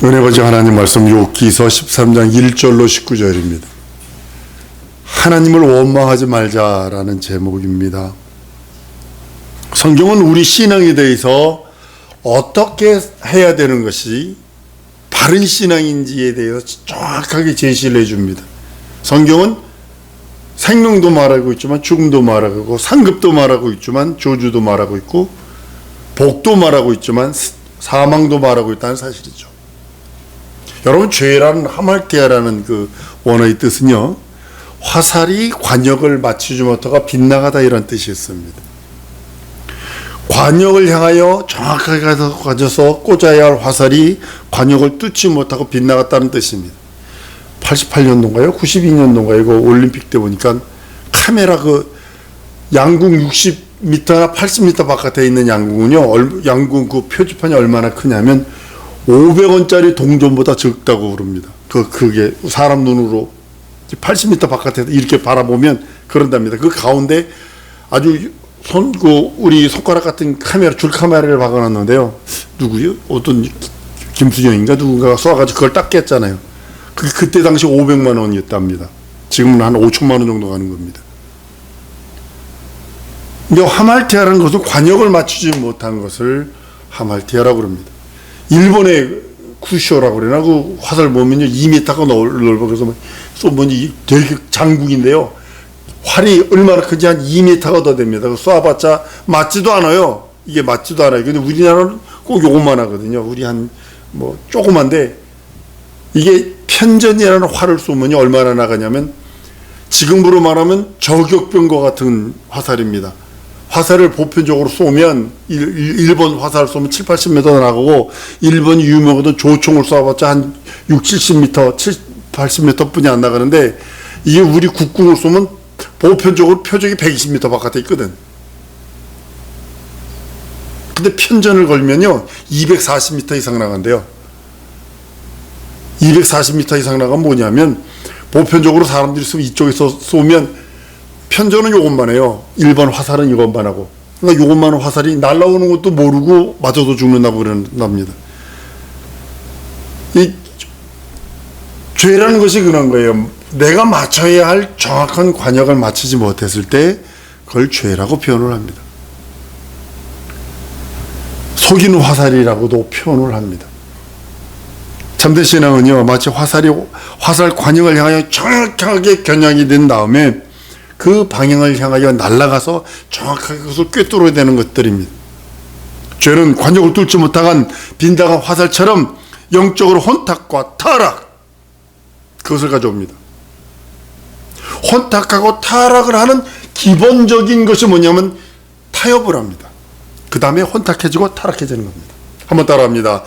은혜 가지 하나님 말씀 욥기서 13장 1절로 19절입니다. 하나님을 원망하지 말자라는 제목입니다. 성경은 우리 신앙에 대해서 어떻게 해야 되는 것이 바른 신앙인지에 대해서 정확하게 제시를 해줍니다. 성경은 생명도 말하고 있지만 죽음도 말하고 상급도 말하고 있지만 조주도 말하고 있고 복도 말하고 있지만 사망도 말하고 있다는 사실이죠. 여러분 죄라는 하말테아라는 그 원어의 뜻은요 화살이 관역을 맞추지 못하고 빗나가다 이런 뜻이었습니다. 관역을 향하여 정확하게 가져서 꽂아야 할 화살이 관역을 뚫지 못하고 빗나갔다는 뜻입니다. 88년도인가요? 92년도인가요? 이거 올림픽 때 보니까 카메라 그 양궁 60m나 80m 바깥에 있는 양궁은요, 양궁 그 표지판이 얼마나 크냐면 500원짜리 동전보다 적다고 그럽니다. 그, 그게 사람 눈으로 80m 바깥에서 이렇게 바라보면 그런답니다. 그 가운데 아주 손, 그, 우리 손가락 같은 카메라, 줄 카메라를 박아놨는데요. 누구요? 어떤 김수정인가 누군가가 쏴가지고 그걸 딱 깼잖아요. 그, 그때 당시 500만 원이었답니다. 지금은 한 5천만 원 정도 가는 겁니다. 근데 하말티아라는 것은 관역을 맞추지 못한 것을 하말티아라고 그럽니다. 일본의 쿠쇼라고 그러나 그 화살 보면요 2m가 넓어 그래서 쏘면 되게 장국인데요 활이 얼마나 큰지 한 2m가 더 됩니다. 쏴봤자 맞지도 않아요. 이게 맞지도 않아요. 근데 우리나라는 꼭 요것만 하거든요. 우리 한 뭐 조그만데 이게 편전이라는 활을 쏘면 얼마나 나가냐면 지금으로 말하면 저격병과 같은 화살입니다. 화살을 보편적으로 쏘면 일, 본 화살 쏘면 7, 80m 나가고 일본 유명하던 조총을 쏴봤자 한 6, 70m, 7, 80m 뿐이 안 나가는데 이게 우리 국궁을 쏘면 보편적으로 표적이 120m 바깥에 있거든. 근데 편전을 걸면요 240m 이상 나간대요. 240m 이상 나가면 뭐냐면 보편적으로 사람들이 쓰면 이쪽에서 쏘면 편전은 요것만 해요. 1번 화살은 이것만 하고. 그러니까 요것만 화살이 날라오는 것도 모르고 맞아도 죽는다고 그런답니다. 이 죄라는 것이 그런 거예요. 내가 맞춰야 할 정확한 관역을 맞추지 못했을 때 그걸 죄라고 표현을 합니다. 속이는 화살이라고도 표현을 합니다. 참된 신앙은요, 마치 화살이, 화살 관역을 향하여 정확하게 겨냥이 된 다음에 그 방향을 향하여 날아가서 정확하게 그것을 꿰뚫어야 되는 것들입니다. 죄는 관역을 뚫지 못한 빈다간 화살처럼 영적으로 혼탁과 타락, 그것을 가져옵니다. 혼탁하고 타락을 하는 기본적인 것이 뭐냐면 타협을 합니다. 그 다음에 혼탁해지고 타락해지는 겁니다. 한번 따라합니다.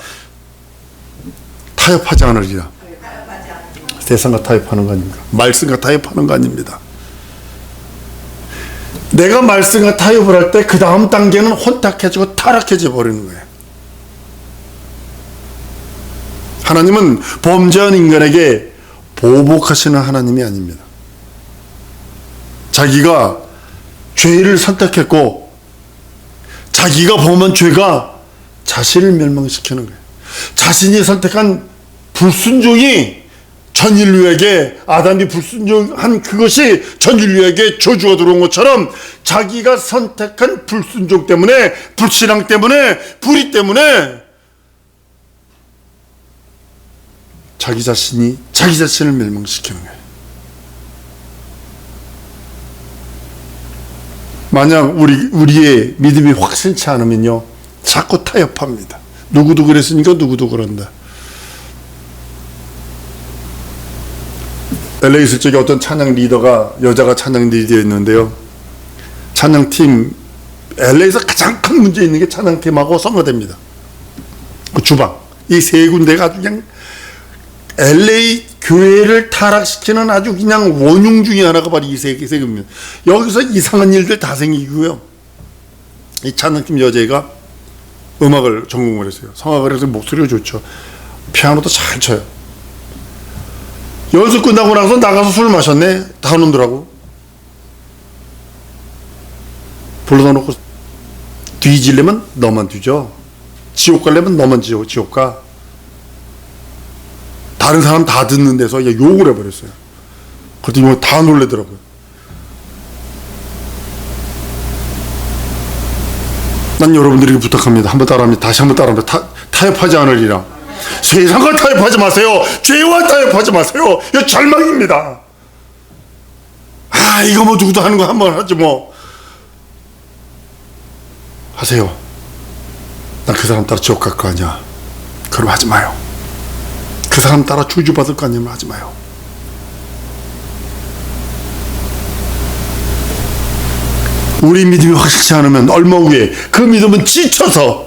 타협하지 않으리라. 세상과 타협하는 거 아닙니까? 말씀과 타협하는 거 아닙니다. 내가 말씀과 타협을 할 때 그 다음 단계는 혼탁해지고 타락해져 버리는 거예요. 하나님은 범죄한 인간에게 보복하시는 하나님이 아닙니다. 자기가 죄를 선택했고 자기가 범한 죄가 자신을 멸망시키는 거예요. 자신이 선택한 불순종이 전 인류에게 아담이 불순종한 그것이 전 인류에게 저주가 들어온 것처럼 자기가 선택한 불순종 때문에 불신앙 때문에 불의 때문에 자기 자신이 자기 자신을 멸망시키는 거예요. 만약 우리 우리의 믿음이 확실치 않으면요 자꾸 타협합니다. 누구도 그랬으니까 누구도 그런다. LA 있을 적에 어떤 찬양 리더가 여자가 찬양 리더였는데요. 찬양팀 LA에서 가장 큰 문제 있는 게 찬양팀하고 선거대입니다. 그 주방 이 세 군데가 아주 그냥 LA 교회를 타락시키는 아주 그냥 원흉 중에 하나가 바로 이세 개입니다. 여기서 이상한 일들 다 생기고요. 이 찬양팀 여자가 음악을 전공을 했어요. 성악을 해서 목소리가 좋죠. 피아노도 잘 쳐요. 연습 끝나고 나서 나가서 술 마셨네. 다 놈들하고. 불러다 놓고 뒤질려면 너만 뒤져. 지옥 가려면 너만 지옥, 지옥 가. 다른 사람 다 듣는 데서 욕을 해버렸어요. 그랬더니 뭐다 놀래더라고요. 난 여러분들에게 부탁합니다. 한번 따라합니다. 다시 한번 따라합니다. 타, 타협하지 않으리라. 세상과 타협하지 마세요. 죄와 타협하지 마세요. 이거 절망입니다. 아, 이거 뭐 누구도 하는 거 한 번 하지 뭐. 하세요. 난 그 사람 따라 지옥 갈 거 아니야. 그럼 하지 마요. 그 사람 따라 주주받을 거 아니면 하지 마요. 우리 믿음이 확실치 않으면 얼마 후에 그 믿음은 지쳐서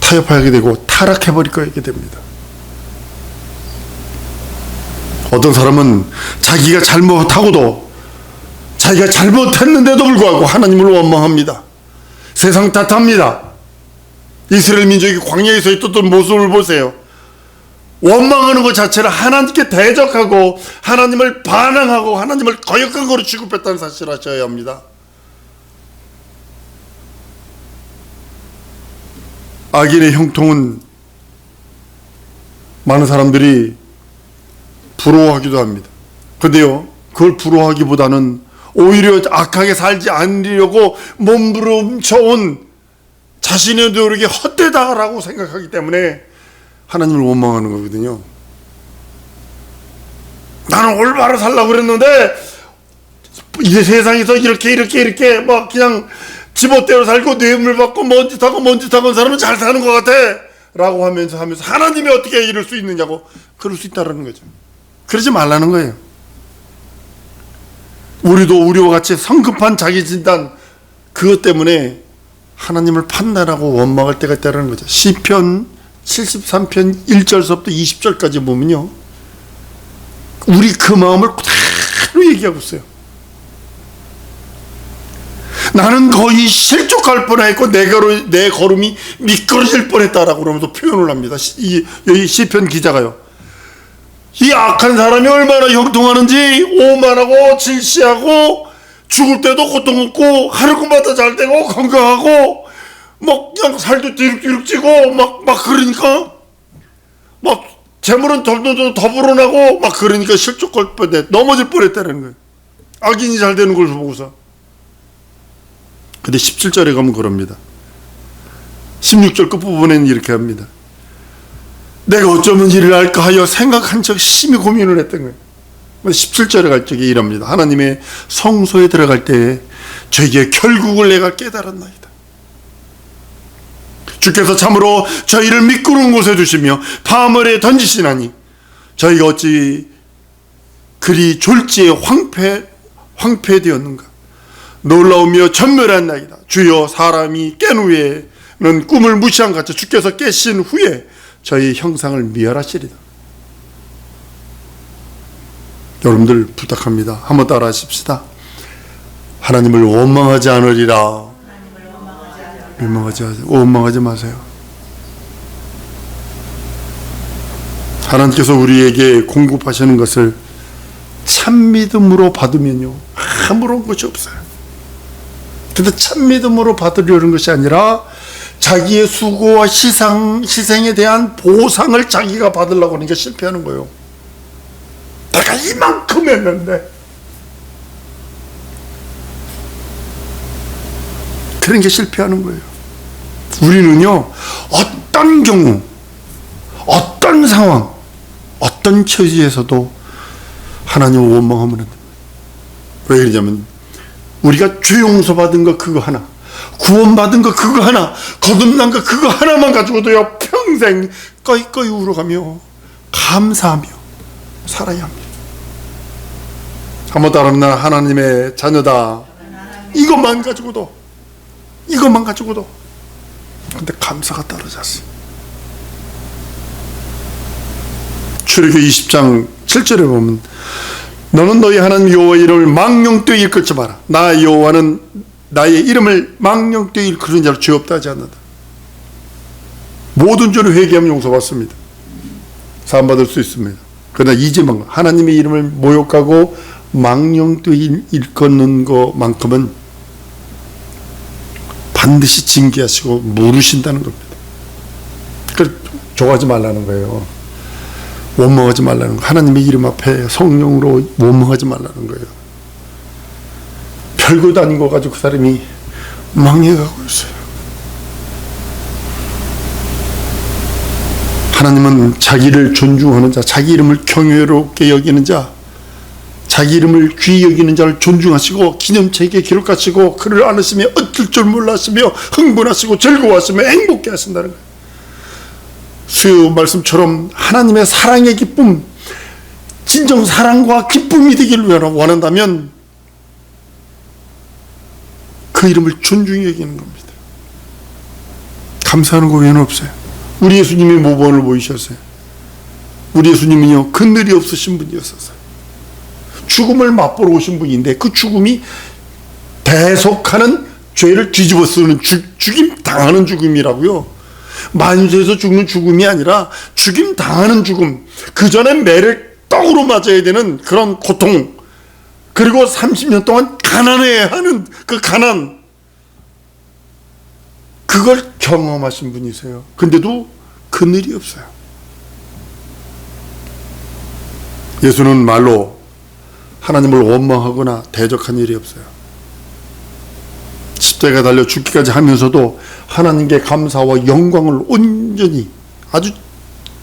타협하게 되고 타락해버릴 거게 됩니다. 어떤 사람은 자기가 잘못하고도 자기가 잘못했는데도 불구하고 하나님을 원망합니다. 세상 탓합니다. 이스라엘 민족이 광야에서 있었던 모습을 보세요. 원망하는 것 자체를 하나님께 대적하고 하나님을 반항하고 하나님을 거역한 거로 취급했다는 사실을 아셔야 합니다. 악인의 형통은 많은 사람들이 부러워하기도 합니다. 근데요, 그걸 부러워하기보다는 오히려 악하게 살지 않으려고 몸부림쳐온 자신의 노력이 헛되다라고 생각하기 때문에 하나님을 원망하는 거거든요. 나는 올바로 살라고 그랬는데 이제 세상에서 이렇게 이렇게 이렇게 막 그냥 지멋대로 살고 뇌물 받고 먼지 타고 사람은 잘 사는 것 같아 라고 하면서 하면서 하나님이 어떻게 이럴 수 있느냐고 그럴 수 있다라는 거죠. 그러지 말라는 거예요. 우리도 우리와 같이 성급한 자기 진단 그것 때문에 하나님을 판단하고 원망할 때가 있다는 거죠. 시편 73편 1절서부터 20절까지 보면요. 우리 그 마음을 그대로 얘기하고 있어요. 나는 거의 실족할 뻔했고 내, 걸음, 내 걸음이 미끄러질 뻔했다라고 그러면서 표현을 합니다. 이, 여기 시편 기자가요. 이 악한 사람이 얼마나 형통하는지 오만하고 질시하고 죽을 때도 고통 없고 하루마다 잘 되고 건강하고 막 그냥 살도 뒤룩뒤룩 찌고 막, 막 그러니까 막 재물은 덜덜덜 더 불어나고 막 그러니까 실족할 뻔해 넘어질 뻔했다는 거예요. 악인이 잘 되는 걸 보고서. 근데 17절에 가면 그럽니다. 16절 끝부분에는 이렇게 합니다. 내가 어쩌면 이를 할까 하여 생각한 적 심히 고민을 했던 거예요. 17절에 갈 적에 이럽니다. 하나님의 성소에 들어갈 때 저에게 결국을 내가 깨달았나이다. 주께서 참으로 저희를 미끄러운 곳에 두시며 파멸에 던지시나니 저희가 어찌 그리 졸지에 황폐 황폐되었는가 놀라우며 전멸한 나이다. 주여 사람이 깬 후에는 꿈을 무시한 같이 주께서 깨신 후에 저희 형상을 미열하시리다. 여러분들 부탁합니다. 한번 따라 하십시다. 하나님을 원망하지 않으리라. 원망하지. 원망하지 마세요. 하나님께서 우리에게 공급하시는 것을 참 믿음으로 받으면요. 아무런 것이 없어요. 근데 참 믿음으로 받으려는 것이 아니라 자기의 수고와 희생, 희생에 대한 보상을 자기가 받으려고 하는 게 실패하는 거예요. 내가 이만큼 했는데. 그런 게 실패하는 거예요. 우리는요, 어떤 경우, 어떤 상황, 어떤 처지에서도 하나님을 원망하면 안 됩니다. 왜 그러냐면, 우리가 죄 용서받은 거 그거 하나, 구원받은 거 그거 하나, 거듭난 거 그거 하나만 가지고도요, 평생 꺼이꺼이 울어가며, 감사하며 살아야 합니다. 한번 따라합니다. 하나님의 자녀다. 이것만 가지고도, 이것만 가지고도. 근데 감사가 떨어졌어. 출애굽 20장 7절에 보면 너는 너희 하나님 여호와 이름을 망령되이 일컬지 마라. 나 여호와는 나의 이름을 망령되이 일컬는 자로 죄 없다 하지 않는다. 모든 죄를 회개하면 용서받습니다. 사함 받을 수 있습니다. 그러나 이제만 하나님의 이름을 모욕하고 망령되이 일컫는 것만큼은 반드시 징계하시고 물으신다는 겁니다. 그 좋아하지 말라는 거예요. 원망하지 말라는 거. 하나님의 이름 앞에 성령으로 원망하지 말라는 거예요. 별것도 아닌 거 가지고 그 사람이 망해가고 있어요. 하나님은 자기를 존중하는 자, 자기 이름을 경외롭게 여기는 자, 자기 이름을 귀히 여기는 자를 존중하시고 기념책에 기록하시고 그를 안으시며 어쩔 줄 몰라시며 흥분하시고 즐거워하시며 행복해 하신다는 거예요. 수요 말씀처럼 하나님의 사랑의 기쁨, 진정 사랑과 기쁨이 되기를 원한다면 그 이름을 존중히 여기는 겁니다. 감사하는 거 외에는 없어요. 우리 예수님이 모범을 보이셨어요. 우리 예수님은요, 그늘이 없으신 분이었어요. 죽음을 맛보러 오신 분인데 그 죽음이 대속하는 죄를 뒤집어 쓰는 죽, 죽임 당하는 죽음이라고요. 만유에서 죽는 죽음이 아니라 죽임 당하는 죽음. 그 전에 매를 떡으로 맞아야 되는 그런 고통. 그리고 30년 동안 가난해야 하는 그 가난. 그걸 경험하신 분이세요. 근데도 그늘이 없어요. 예수는 말로 하나님을 원망하거나 대적한 일이 없어요. 십자가 달려 죽기까지 하면서도 하나님께 감사와 영광을 온전히 아주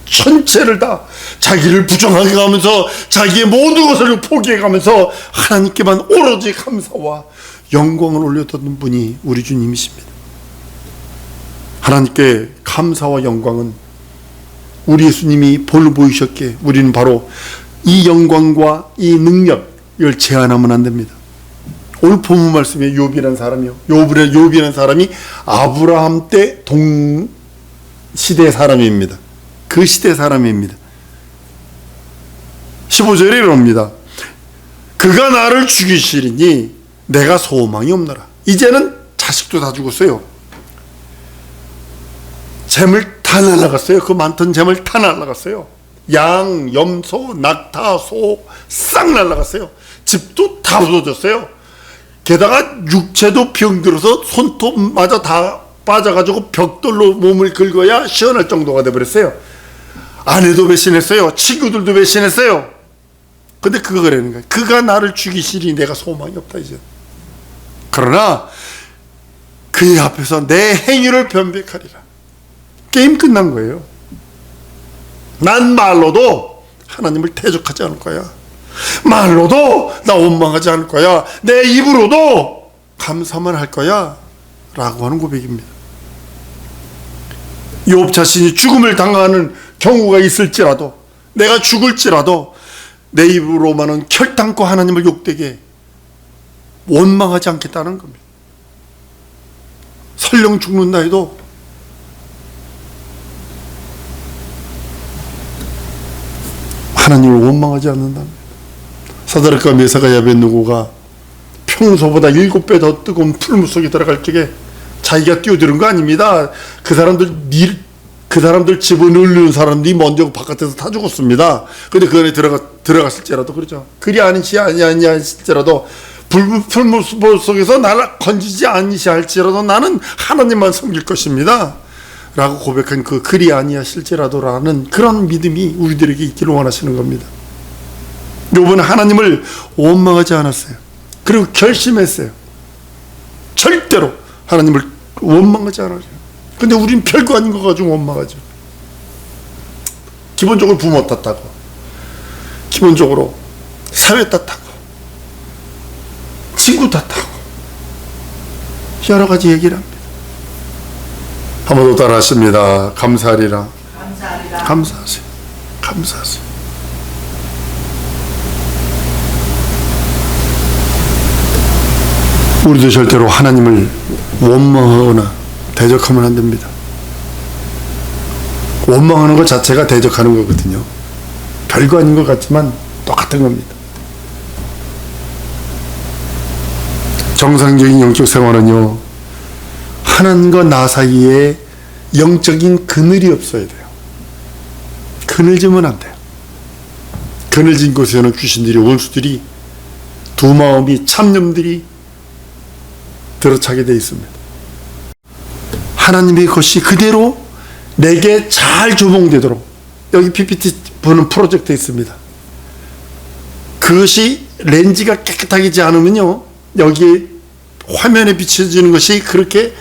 전체를 다 자기를 부정하게 가면서 자기의 모든 것을 포기해 가면서 하나님께만 오로지 감사와 영광을 올려드는 분이 우리 주님이십니다. 하나님께 감사와 영광은 우리 예수님이 볼 보이셨기에 우리는 바로 이 영광과 이 능력을 제한하면 안 됩니다. 오늘 본문 말씀에 욥이라는 사람이요. 욥이라는 욥이라는 사람이 아브라함 때 동 시대 사람입니다. 그 시대 사람입니다. 15절에 이럽니다. 그가 나를 죽이시리니 내가 소망이 없노라. 이제는 자식도 다 죽었어요. 재물 다 날라갔어요. 그 많던 재물 다 날라갔어요. 양, 염소, 낙타, 소 싹 날라갔어요. 집도 다 부서졌어요. 게다가 육체도 병들어서 손톱마저 다 빠져가지고 벽돌로 몸을 긁어야 시원할 정도가 돼버렸어요. 아내도 배신했어요. 친구들도 배신했어요. 근데 그거 그러는 거예요. 그가 나를 죽이시니 내가 소망이 없다 이제. 그러나 그의 앞에서 내 행위를 변백하리라. 게임 끝난 거예요. 난 말로도 하나님을 대적하지 않을 거야. 말로도 나 원망하지 않을 거야. 내 입으로도 감사만 할 거야. 라고 하는 고백입니다. 욥 자신이 죽음을 당하는 경우가 있을지라도 내가 죽을지라도 내 입으로만은 결단코 하나님을 욕되게 원망하지 않겠다는 겁니다. 설령 죽는다 해도 하나님을 원망하지 않는답니다. 사다르카 메사가 야벤누고가 평소보다 일곱 배 더 뜨거운 풀무 속에 들어갈 적에 자기가 뛰어드는 거 아닙니다. 그 사람들 밀, 그 사람들 집어넣는 사람들이 먼저 바깥에서 다 죽었습니다. 근데 그 안에 들어가, 들어갔을지라도 그러죠. 그리 아니시, 아니, 아니, 할지라도 불, 풀무 속에서 나를 건지지 않으시 할지라도 나는 하나님만 섬길 것입니다. 라고 고백한 그 그리 아니하실지라도라는 그런 믿음이 우리들에게 있기를 원하시는 겁니다. 요번 하나님을 원망하지 않았어요. 그리고 결심했어요. 절대로 하나님을 원망하지 않아요. 근데 우린 별거 아닌 거 가지고 원망하죠. 기본적으로 부모 탓하고, 기본적으로 사회 탓하고, 친구 탓하고, 여러 가지 얘기를 합니다. 한번 더 따라 하십니다. 감사하리라. 감사합니다. 감사하세요. 감사하세요. 우리도 절대로 하나님을 원망하거나 대적하면 안 됩니다. 원망하는 것 자체가 대적하는 거거든요. 별거 아닌 것 같지만 똑같은 겁니다. 정상적인 영적 생활은요, 하나님과 나 사이에 영적인 그늘이 없어야 돼요. 그늘지면 안 돼요. 그늘진 곳에는 귀신들이 원수들이 두 마음이 참념들이 들어차게 돼 있습니다. 하나님의 것이 그대로 내게 잘 조봉되도록 여기 PPT 보는 프로젝트 있습니다. 그것이 렌즈가 깨끗하지 않으면요. 여기 화면에 비춰지는 것이 그렇게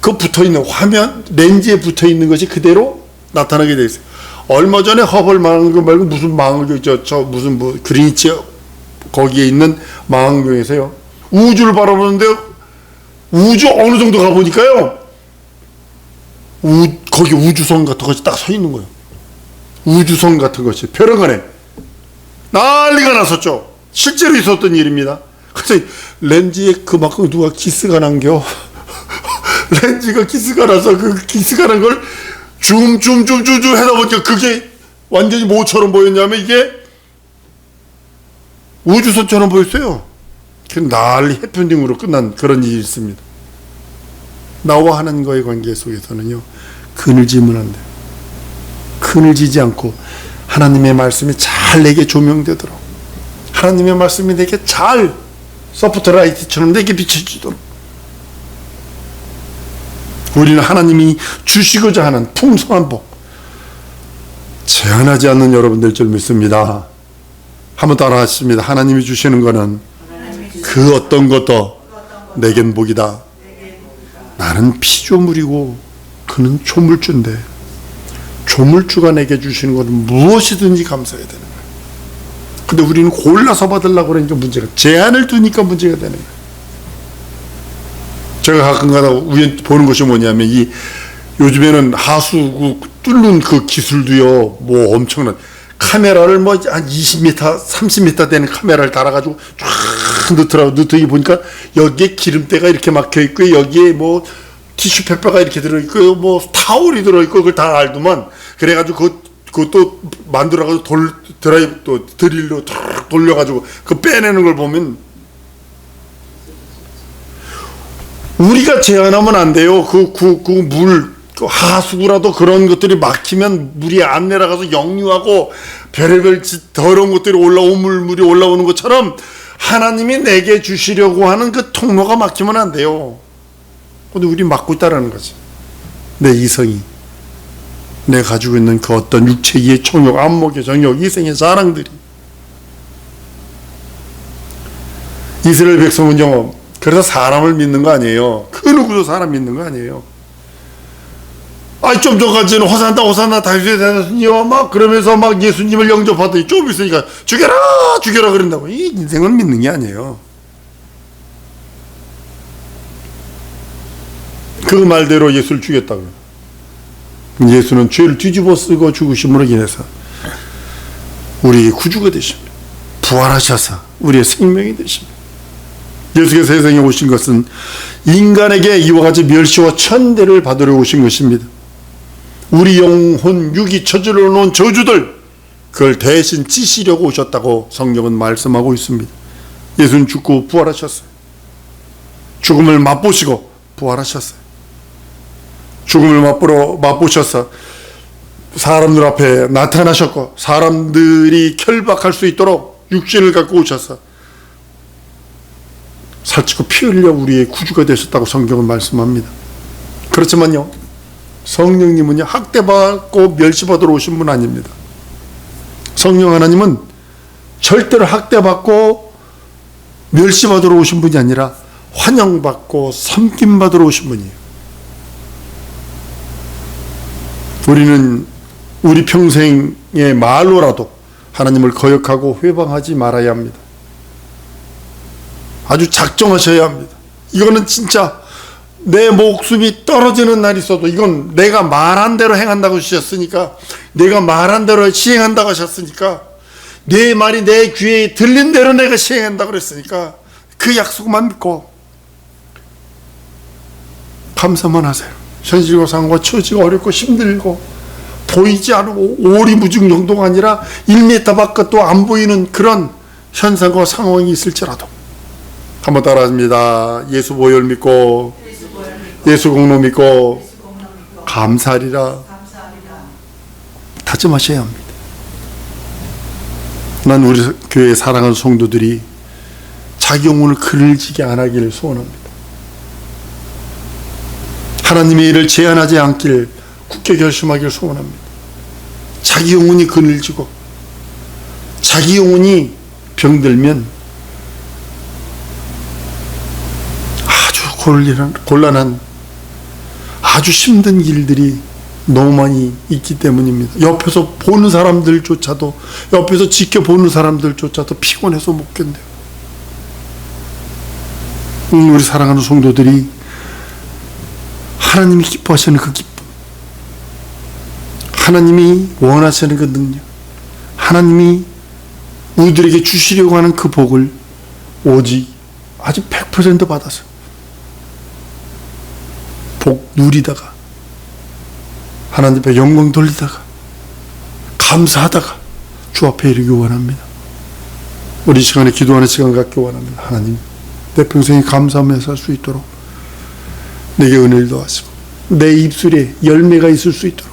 그 붙어 있는 화면 렌즈에 붙어 있는 것이 그대로 나타나게 돼 있어요. 얼마 전에 허벌 망원경 말고 무슨 망원경 저, 저 무슨 뭐 그린치 거기에 있는 망원경에서요. 우주를 바라보는데 우주 어느 정도 가 보니까요. 우, 거기 우주선 같은 것이 딱 서 있는 거예요. 우주선 같은 것이 벼랑간에 난리가 났었죠. 실제로 있었던 일입니다. 그래서 렌즈에 그만큼 누가 기스가 난겨. 렌즈가 기스가 나서 그 기스가 난 걸 줌줌줌줌줌 하다 보니까 그게 완전히 뭐처럼 보였냐면 이게 우주선처럼 보였어요. 그 난리 해프닝으로 끝난 그런 일이 있습니다. 나와 하나님과의 관계 속에서는요, 그늘짐은 안 돼요. 그늘지지 않고 하나님의 말씀이 잘 내게 조명되도록 하나님의 말씀이 내게 잘 소프트라이트처럼 내게 비춰지도록 우리는 하나님이 주시고자 하는 풍성한 복 제한하지 않는 여러분들 줄 믿습니다. 한번 따라 하십니다. 하나님이 주시는 것은 그 어떤 것도 내겐 복이다. 나는 피조물이고 그는 조물주인데 조물주가 내게 주시는 것은 무엇이든지 감사해야 되는 거예요. 근데 우리는 골라서 받으려고 그러니까 문제가 제한을 두니까 문제가 되는 거예요. 제가 가끔가다 우연 보는 것이 뭐냐면 이 요즘에는 하수 그 뚫는 그 기술도요 뭐 엄청난 카메라를 뭐 한 20m, 30m 되는 카메라를 달아가지고 쫙 넣더라고 넣더니 보니까 여기에 기름때가 이렇게 막혀 있고 여기에 뭐 티슈 페퍼가 이렇게 들어 있고 뭐 타올이 들어 있고 그걸 다 알더만 그래가지고 그 그것도 만들어가지고 돌 드라이브 또 드릴로 탁 돌려가지고 그 빼내는 걸 보면 우리가 제한하면 안 돼요. 그, 그, 그 물, 그 하수구라도 그런 것들이 막히면 물이 안 내려가서 역류하고 별의별 짓, 더러운 것들이 올라온 물, 물이 올라오는 것처럼 하나님이 내게 주시려고 하는 그 통로가 막히면 안 돼요. 근데 우리 막고 있다라는 거지. 내 이성이. 내 가지고 있는 그 어떤 육체의 총욕, 안목의 정욕, 이생의 사랑들이. 이스라엘 백성은 요, 그래서 사람을 믿는 거 아니에요. 그 누구도 사람 믿는 거 아니에요. 아, 좀 전까지는 호산다, 호산다, 다윗의 대선이요. 막 그러면서 막 예수님을 영접하더니 좀 있으니까 죽여라, 죽여라 그런다고. 이 인생은 믿는 게 아니에요. 그 말대로 예수를 죽였다고. 예수는 죄를 뒤집어 쓰고 죽으심으로 인해서 우리의 구주가 되십니다. 부활하셔서 우리의 생명이 되십니다. 예수께서 세상에 오신 것은 인간에게 이와 같이 멸시와 천대를 받으러 오신 것입니다. 우리 영혼 육이 저질러 놓은 저주들 그걸 대신 찌시려고 오셨다고 성경은 말씀하고 있습니다. 예수는 죽고 부활하셨어요. 죽음을 맛보시고 부활하셨어요. 죽음을 맛보러 맛보셔서 사람들 앞에 나타나셨고 사람들이 결박할 수 있도록 육신을 갖고 오셔서 살찌고 피 흘려 우리의 구주가 되셨다고 성경은 말씀합니다. 그렇지만요, 성령님은요, 학대받고 멸시받으러 오신 분 아닙니다. 성령 하나님은 절대로 학대받고 멸시받으러 오신 분이 아니라 환영받고 섬김받으러 오신 분이에요. 우리는 우리 평생의 말로라도 하나님을 거역하고 회방하지 말아야 합니다. 아주 작정하셔야 합니다. 이거는 진짜 내 목숨이 떨어지는 날이 있어도 이건 내가 말한 대로 행한다고 하셨으니까 내가 말한 대로 시행한다고 하셨으니까 내 말이 내 귀에 들린 대로 내가 시행한다고 그랬으니까 그 약속만 믿고 감사만 하세요. 현실과 상과 처지가 어렵고 힘들고 보이지 않고 오리무중 정도가 아니라 1m 밖도 안 보이는 그런 현상과 상황이 있을지라도 한번 따라합니다. 예수 보혈 믿고 예수 공로 믿고 감사하리라 다짐하셔야 합니다. 난 우리 교회 사랑하는 성도들이 자기 영혼을 그늘지게 안 하기를 소원합니다. 하나님의 일을 제한하지 않길 굳게 결심하기를 소원합니다. 자기 영혼이 그늘지고 자기 영혼이 병들면 아주 곤란한 아주 힘든 일들이 너무 많이 있기 때문입니다. 옆에서 보는 사람들조차도 옆에서 지켜보는 사람들조차도 피곤해서 못 견뎌요. 음, 우리 사랑하는 성도들이 하나님이 기뻐하시는 그 기쁨, 하나님이 원하시는 그 능력, 하나님이 우리들에게 주시려고 하는 그 복을 오직 아주 100% 받아서 복 누리다가 하나님 앞에 영광 돌리다가 감사하다가 주 앞에 이르기 원합니다. 우리 이 시간에 기도하는 시간 갖기 원합니다. 하나님 내 평생에 감사하며 살 수 있도록 내게 은혜를 더하시고 내 입술에 열매가 있을 수 있도록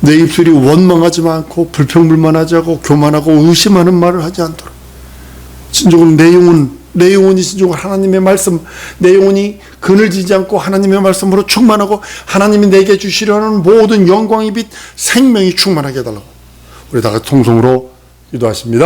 내 입술이 원망하지 않고 불평불만하지 않고 교만하고 의심하는 말을 하지 않도록 진정으로 내 영혼 내 영혼이 진정으로 하나님의 말씀 내 영혼이 그늘지지 않고 하나님의 말씀으로 충만하고 하나님이 내게 주시려는 모든 영광의 빛 생명이 충만하게 해달라고 우리 다 같이 통성으로 기도하십니다.